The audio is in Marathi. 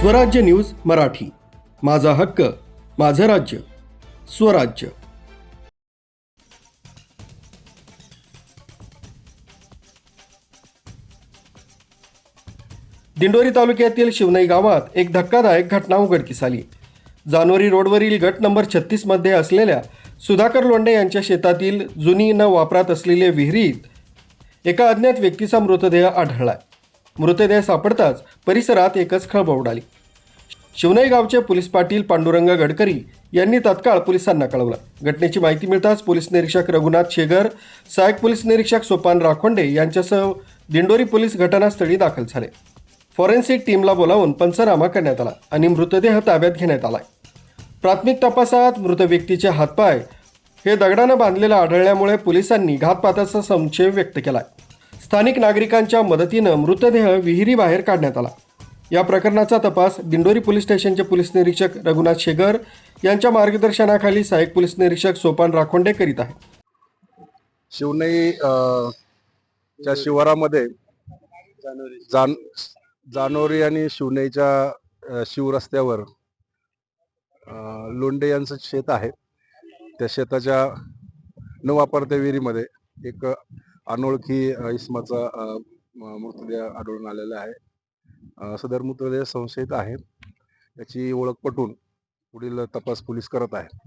स्वराज्य न्यूज मराठी. माझा हक्क माझं राज्य. स्वराज्य. दिंडोरी तालुक्यातील शिवनई गावात एक धक्कादायक घटना उघडकीस आली. जानोरी रोडवरील गट नंबर छत्तीसमध्ये असलेल्या सुधाकर लोंडे यांच्या शेतातील जुनी न वापरात असलेल्या विहिरीत एका अज्ञात व्यक्तीचा मृतदेह आढळला आहे मृतदेह सापडताच परिसरात एकच खळबळ उडाली. शिवनई गावचे पोलीस पाटील पांडुरंग गडकरी यांनी तत्काळ पोलिसांना कळवलं. घटनेची माहिती मिळताच पोलीस निरीक्षक रघुनाथ शेगर सहाय्यक पोलीस निरीक्षक सोपान राखोंडे यांच्यासह दिंडोरी पोलीस घटनास्थळी दाखल झाले. फॉरेन्सिक टीमला बोलावून पंचनामा करण्यात आला आणि मृतदेह ताब्यात घेण्यात आलाय. प्राथमिक तपासात मृत व्यक्तीचे हातपाय हे दगडानं बांधलेलं आढळल्यामुळे पोलिसांनी घातपाताचा संशय व्यक्त केलाय. स्थानिक नागरिकांच्या मदतीनं मृतदेह विहिरीबाहेर काढण्यात आला. या प्रकरणाचा तपास दिंडोरी पोलीस स्टेशनचे पोलीस निरीक्षक रघुनाथ शेगर यांच्या मार्गदर्शनाखाली सहाय्यक पोलीस निरीक्षक सोपान राखोंडे करीत आहेत. शिवनई च्या शिवारामध्ये जान जानोरी आणि शिवनईच्या शिवरस्त्यावर लोंडे यांचं शेत आहे. त्या शेताच्या न वापरत्या विहिरीमध्ये एक अनोळखी इसमाचा मृतदेह आढळून आलेला आहे. सदर मृतदेह संशयित आहे. याची ओळख पटून पुढील तपास पोलीस करत आहे